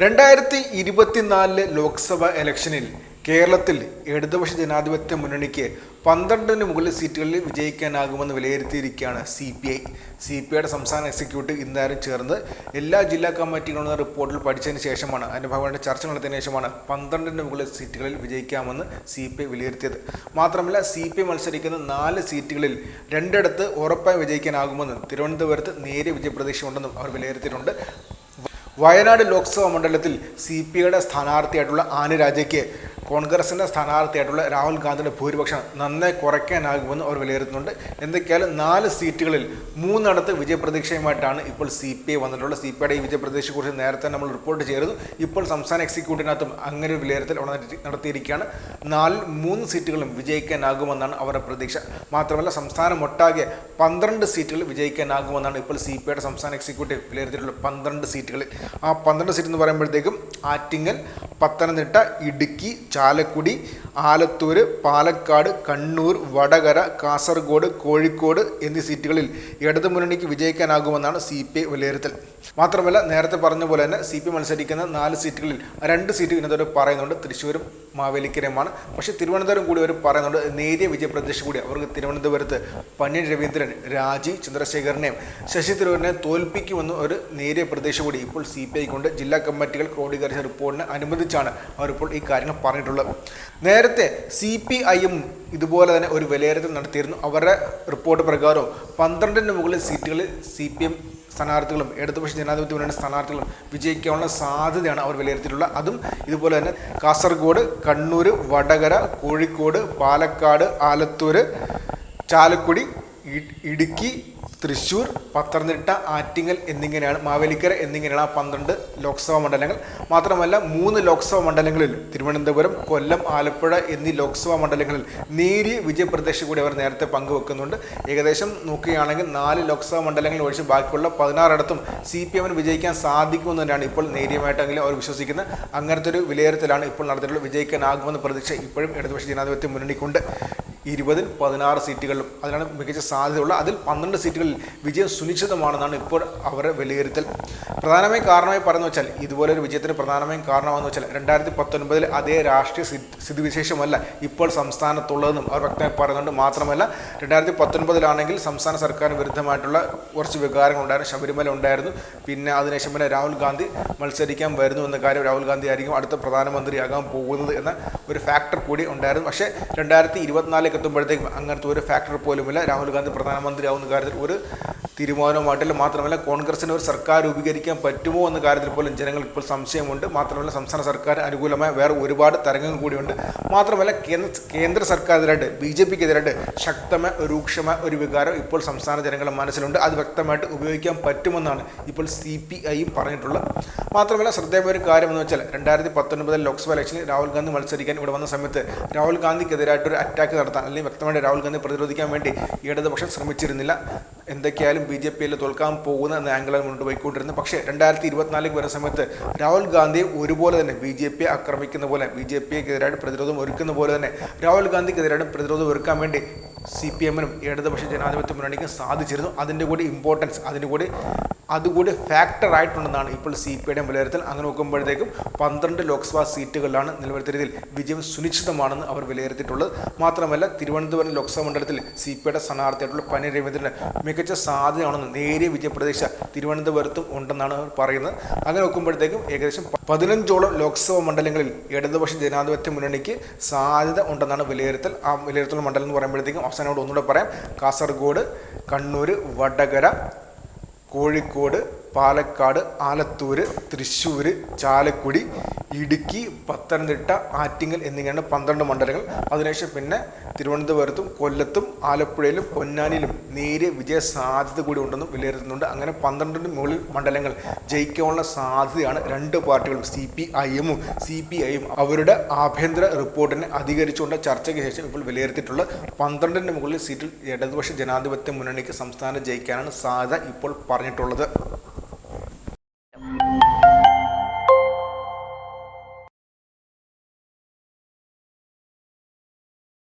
രണ്ടായിരത്തി ഇരുപത്തിനാലിലെ ലോക്സഭ ഇലക്ഷനിൽ കേരളത്തിൽ ഇടതുപക്ഷ ജനാധിപത്യ മുന്നണിക്ക് പന്ത്രണ്ടിന് മുകളിൽ സീറ്റുകളിൽ വിജയിക്കാനാകുമെന്ന് വിലയിരുത്തിയിരിക്കുകയാണ് C P I. C P ഐയുടെ സംസ്ഥാന എക്സിക്യൂട്ടീവ് ഇന്നാരും ചേർന്ന് എല്ലാ ജില്ലാ കമ്മിറ്റികളും റിപ്പോർട്ടിൽ പഠിച്ചതിന് ശേഷമാണ് അതിന്റെ ഭാഗമായിട്ട് ചർച്ച നടത്തിയതിനു ശേഷമാണ് പന്ത്രണ്ടിന് മുകളിൽ സീറ്റുകളിൽ വിജയിക്കാമെന്ന് സി പി ഐ വിലയിരുത്തിയത്. മാത്രമല്ല സി പി ഐ മത്സരിക്കുന്ന നാല് സീറ്റുകളിൽ രണ്ടിടത്ത് ഉറപ്പായി വിജയിക്കാനാകുമെന്നും തിരുവനന്തപുരത്ത് നേരിയ വിജയപ്രതീക്ഷയുണ്ടെന്നും അവർ വിലയിരുത്തിയിട്ടുണ്ട്. വയനാട് ലോക്സഭാ മണ്ഡലത്തിൽ സി പി ഐയുടെ സ്ഥാനാർത്ഥിയായിട്ടുള്ള ആനി രാജയ്ക്ക് കോൺഗ്രസിന്റെ സ്ഥാനാർത്ഥിയായിട്ടുള്ള രാഹുൽ ഗാന്ധിയുടെ ഭൂരിപക്ഷം നന്നായി കുറയ്ക്കാനാകുമെന്ന് അവർ വിലയിരുത്തുന്നുണ്ട്. എന്തൊക്കെയാലും നാല് സീറ്റുകളിൽ മൂന്നിടത്ത് വിജയപ്രതീക്ഷയുമായിട്ടാണ് ഇപ്പോൾ സി പി ഐ വന്നിട്ടുള്ളത്. സി പി ഐയുടെ ഈ വിജയപ്രതീക്ഷയെക്കുറിച്ച് നേരത്തെ നമ്മൾ റിപ്പോർട്ട് ചെയ്തിരുന്നു. ഇപ്പോൾ സംസ്ഥാന എക്സിക്യൂട്ടീവിനകത്തും അങ്ങനെ ഒരു വിലയിരുത്തൽ നടത്തിയിരിക്കുകയാണ്. നാലിൽ മൂന്ന് സീറ്റുകളും വിജയിക്കാനാകുമെന്നാണ് അവരുടെ പ്രതീക്ഷ. മാത്രമല്ല സംസ്ഥാനം ഒട്ടാകെ പന്ത്രണ്ട് സീറ്റുകൾ വിജയിക്കാനാകുമെന്നാണ് ഇപ്പോൾ സി പി ഐയുടെ സംസ്ഥാന എക്സിക്യൂട്ടീവ് വിലയിരുത്തിയിട്ടുള്ള പന്ത്രണ്ട് സീറ്റുകളിൽ. ആ പന്ത്രണ്ട് സീറ്റ് എന്ന് പറയുമ്പോഴത്തേക്കും ആറ്റിങ്ങൽ പത്തനംതിട്ട ഇടുക്കി ചാലക്കുടി ആലത്തൂർ പാലക്കാട് കണ്ണൂർ വടകര കാസർഗോഡ് കോഴിക്കോട് എന്നീ സീറ്റുകളിൽ ഇടതു മുന്നണിക്ക് വിജയിക്കാനാകുമെന്നാണ് സി പി ഐ വിലയിരുത്തൽ. മാത്രമല്ല നേരത്തെ പറഞ്ഞ പോലെ തന്നെ സി പി മത്സരിക്കുന്ന നാല് സീറ്റുകളിൽ രണ്ട് സീറ്റ് ഇതിനകത്ത് പറയുന്നുണ്ട് തൃശ്ശൂരും മാവേലിക്കരയുമാണ്. പക്ഷേ തിരുവനന്തപുരം കൂടി അവർ പറയുന്നുണ്ട് നേരിയ വിജയപ്രതീക്ഷ കൂടി. അവർക്ക് തിരുവനന്തപുരത്ത് പന്യൻ രവീന്ദ്രൻ രാജി ചന്ദ്രശേഖരനെയും ശശി തരൂരിനെ തോൽപ്പിക്കുമെന്ന് ഒരു നേരിയ പ്രതീക്ഷ കൂടി ഇപ്പോൾ സി പി ഐ കൊണ്ട് ജില്ലാ കമ്മിറ്റികൾ ക്രോഡീകരിച്ച റിപ്പോർട്ടിനെ അനുബന്ധിച്ചാണ് അവരിപ്പോൾ ഈ കാര്യങ്ങൾ പറഞ്ഞിട്ടുള്ളത്. നേരത്തെ സി പി ഐയും ഇതുപോലെ തന്നെ ഒരു വിലയിരുത്തൽ നടത്തിയിരുന്നു. അവരുടെ റിപ്പോർട്ട് പ്രകാരം പന്ത്രണ്ടിന് മുകളിൽ സീറ്റുകളിൽ സി പി എം സ്ഥാനാർത്ഥികളും ഇടതുപക്ഷ ജനാധിപത്യ മുന്നണി സ്ഥാനാർത്ഥികളും വിജയിക്കാനുള്ള സാധ്യതയാണ് അവർ വിലയിരുത്തിയിട്ടുള്ളത്. അതും ഇതുപോലെ തന്നെ കാസർഗോഡ് കണ്ണൂർ വടകര കോഴിക്കോട് പാലക്കാട് ആലത്തൂർ ചാലക്കുടി ഇടുക്കി തൃശ്ശൂർ പത്തനംതിട്ട ആറ്റിങ്ങൽ എന്നിങ്ങനെയാണ് മാവേലിക്കര എന്നിങ്ങനെയാണ് ആ പന്ത്രണ്ട് ലോക്സഭാ മണ്ഡലങ്ങൾ. മാത്രമല്ല മൂന്ന് ലോക്സഭാ മണ്ഡലങ്ങളിൽ തിരുവനന്തപുരം കൊല്ലം ആലപ്പുഴ എന്നീ ലോക്സഭാ മണ്ഡലങ്ങളിൽ നേരിയ വിജയപ്രതീക്ഷ കൂടി അവർ നേരത്തെ പങ്കുവെക്കുന്നുണ്ട്. ഏകദേശം നോക്കുകയാണെങ്കിൽ നാല് ലോക്സഭാ മണ്ഡലങ്ങൾ ഒഴിച്ച് ബാക്കിയുള്ള പതിനാറിടത്തും സി പി എമ്മിന് വിജയിക്കാൻ സാധിക്കുമെന്ന് തന്നെയാണ് ഇപ്പോൾ നേരിയമായിട്ടെങ്കിലും അവർ വിശ്വസിക്കുന്നത്. അങ്ങനത്തെ ഒരു വിലയിരുത്തലാണ് ഇപ്പോൾ നടത്തിയിട്ടുള്ളത് വിജയിക്കാനാകുമെന്ന പ്രതീക്ഷ ഇപ്പോഴും ഇടതുപക്ഷ ജനാധിപത്യ മുന്നണിക്കുണ്ട്. ഇരുപതിൽ പതിനാറ് സീറ്റുകളിലും അതിനാണ് മികച്ച സാധ്യതയുള്ള. അതിൽ പന്ത്രണ്ട് സീറ്റുകളിൽ വിജയം സുനിശ്ചിതമാണെന്നാണ് ഇപ്പോൾ അവരുടെ വിലയിരുത്തൽ. പ്രധാനമായും കാരണമായി പറയുന്നത് വെച്ചാൽ ഇതുപോലെ ഒരു വിജയത്തിന് പ്രധാനമായും കാരണമാണെന്ന് വെച്ചാൽ രണ്ടായിരത്തി പത്തൊൻപതിൽ അതേ രാഷ്ട്രീയ സ്ഥി- സ്ഥിതിവിശേഷമല്ല ഇപ്പോൾ സംസ്ഥാനത്തുള്ളതെന്നും അവർ വ്യക്തമായി പറയുന്നുണ്ട്. മാത്രമല്ല രണ്ടായിരത്തി പത്തൊൻപതിലാണെങ്കിൽ സംസ്ഥാന സർക്കാരിന് വിരുദ്ധമായിട്ടുള്ള കുറച്ച് വികാരങ്ങൾ ഉണ്ടായിരുന്നു. ശബരിമല ഉണ്ടായിരുന്നു. പിന്നെ അതിനുശേഷം പിന്നെ രാഹുൽ ഗാന്ധി മത്സരിക്കാൻ വരുന്നു എന്ന കാര്യം രാഹുൽ ഗാന്ധി ആയിരിക്കും അടുത്ത പ്രധാനമന്ത്രിയാകാൻ പോകുന്നത് എന്ന ഒരു ഫാക്ടർ കൂടി ഉണ്ടായിരുന്നു. പക്ഷേ രണ്ടായിരത്തി ഇരുപത്തിനാലിലേക്ക് എത്തുമ്പോഴത്തേക്കും അങ്ങനത്തെ ഒരു ഫാക്ടർ പോലുമില്ല. രാഹുൽ ഗാന്ധി പ്രധാനമന്ത്രിയാവുന്ന കാര്യത്തിൽ ഒരു തീരുമാനവുമായിട്ടില്ല മാത്രമല്ല കോൺഗ്രസിന് ഒരു സർക്കാർ രൂപീകരിക്കാൻ പറ്റുമോ എന്ന കാര്യത്തിൽ പോലും ജനങ്ങൾ ഇപ്പോൾ സംശയമുണ്ട്. മാത്രമല്ല സംസ്ഥാന സർക്കാർ അനുകൂലമായ വേറെ ഒരുപാട് തരംഗങ്ങൾ കൂടിയുണ്ട്. മാത്രമല്ല കേന്ദ്ര കേന്ദ്ര സർക്കാരിനെതിരായിട്ട് ബി ജെ പിക്കെതിരായിട്ട് ശക്തമായ രൂക്ഷമായ ഒരു വികാരം ഇപ്പോൾ സംസ്ഥാന ജനങ്ങളുടെ മനസ്സിലുണ്ട്. അത് വ്യക്തമായിട്ട് ഉപയോഗിക്കാൻ പറ്റുമെന്നാണ് ഇപ്പോൾ സി പി ഐയും പറഞ്ഞിട്ടുള്ളത്. മാത്രമല്ല ശ്രദ്ധേയമായ ഒരു കാര്യം എന്ന് വെച്ചാൽ രണ്ടായിരത്തി പത്തൊൻപതിൽ ലോക്സഭ ഇലക്ഷനിൽ രാഹുൽ ഗാന്ധി മത്സരിക്കാൻ ഇവിടെ വന്ന സമയത്ത് രാഹുൽ ഗാന്ധിക്കെതിരായിട്ട് ഒരു അറ്റാക്ക് നടത്താൻ അല്ലെങ്കിൽ വ്യക്തമായിട്ട് രാഹുൽ ഗാന്ധി പ്രതിരോധിക്കാൻ വേണ്ടി ഇടതുപക്ഷം ശ്രമിച്ചിരുന്നില്ല. എന്തൊക്കെയായാലും ബി ജെ പിയിൽ തോൽക്കാൻ പോകുന്ന എന്ന ആംഗിളാണ് മുന്നോട്ട് പോയിക്കൊണ്ടിരുന്നത്. പക്ഷേ രണ്ടായിരത്തി ഇരുപത്തിനാലിലേക്ക് വരുന്ന സമയത്ത് രാഹുൽ ഗാന്ധി ഒരുപോലെ തന്നെ ബി ജെ പിയെ ആക്രമിക്കുന്ന പോലെ ബി ജെ പിക്കെതിരായിട്ട് പ്രതിരോധം ഒരുക്കുന്ന പോലെ തന്നെ രാഹുൽ ഗാന്ധിക്കെതിരായിട്ട് പ്രതിരോധം ഒരുക്കാൻ വേണ്ടി സി പി എമ്മിനും ഇടതുപക്ഷ ജനാധിപത്യ മുന്നണിക്കും സാധിച്ചിരുന്നു. അതിന്റെ കൂടി ഇമ്പോർട്ടൻസ് അതിന്റെ കൂടി അതുകൂടി ഫാക്ടർ ആയിട്ടുണ്ടെന്നാണ് ഇപ്പോൾ സി പി ഐയുടെ വിലയിരുത്തൽ. അങ്ങനെ നോക്കുമ്പോഴത്തേക്കും പന്ത്രണ്ട് ലോക്സഭാ സീറ്റുകളിലാണ് നിലവിലത്തെ രീതിയിൽ വിജയം സുനിശ്ചിതമാണെന്ന് അവർ വിലയിരുത്തിയിട്ടുള്ളത്. മാത്രമല്ല തിരുവനന്തപുരം ലോക്സഭാ മണ്ഡലത്തിൽ സി പി ഐയുടെ സ്ഥാനാർത്ഥിയായിട്ടുള്ള പനി രവീന്ദ്രന് മികച്ച സാധ്യതയാണെന്ന് നേരിയ വിജയപ്രതീക്ഷ തിരുവനന്തപുരത്തും ഉണ്ടെന്നാണ് അവർ പറയുന്നത്. അങ്ങനെ നോക്കുമ്പോഴത്തേക്കും ഏകദേശം പതിനഞ്ചോളം ലോക്സഭാ മണ്ഡലങ്ങളിൽ ഇടതുപക്ഷ ജനാധിപത്യ മുന്നണിക്ക് സാധ്യത ഉണ്ടെന്നാണ് വിലയിരുത്തൽ. ആ വിലയിരുത്തൽ മണ്ഡലം എന്ന് പറയുമ്പോഴത്തേക്കും അവസാനോട് ഒന്നുകൂടെ പറയാം. കാസർഗോഡ് കണ്ണൂർ വടകര കോഴിക്കോട് പാലക്കാട് ആലത്തൂർ തൃശ്ശൂർ ചാലക്കുടി ഇടുക്കി പത്തനംതിട്ട ആറ്റിങ്ങൽ എന്നിങ്ങനെയാണ് പന്ത്രണ്ട് മണ്ഡലങ്ങൾ. അതിനുശേഷം പിന്നെ തിരുവനന്തപുരത്തും കൊല്ലത്തും ആലപ്പുഴയിലും പൊന്നാനിയിലും നേരിയ വിജയ സാധ്യത കൂടി ഉണ്ടെന്നും വിലയിരുത്തുന്നുണ്ട്. അങ്ങനെ പന്ത്രണ്ടിന് മുകളിൽ മണ്ഡലങ്ങൾ ജയിക്കാനുള്ള സാധ്യതയാണ് രണ്ട് പാർട്ടികളും സി പി ഐഎമ്മും സി പി ഐയും. അവരുടെ ആഭ്യന്തര റിപ്പോർട്ടിനെ അധികരിച്ചുകൊണ്ട് ചർച്ചയ്ക്ക് ശേഷം ഇപ്പോൾ വിലയിരുത്തിയിട്ടുള്ള പന്ത്രണ്ടിന് മുകളിൽ സീറ്റിൽ ഇടതുപക്ഷ ജനാധിപത്യ മുന്നണിക്ക് സംസ്ഥാനം ജയിക്കാനാണ് സാധ്യത ഇപ്പോൾ പറഞ്ഞിട്ടുള്ളത്.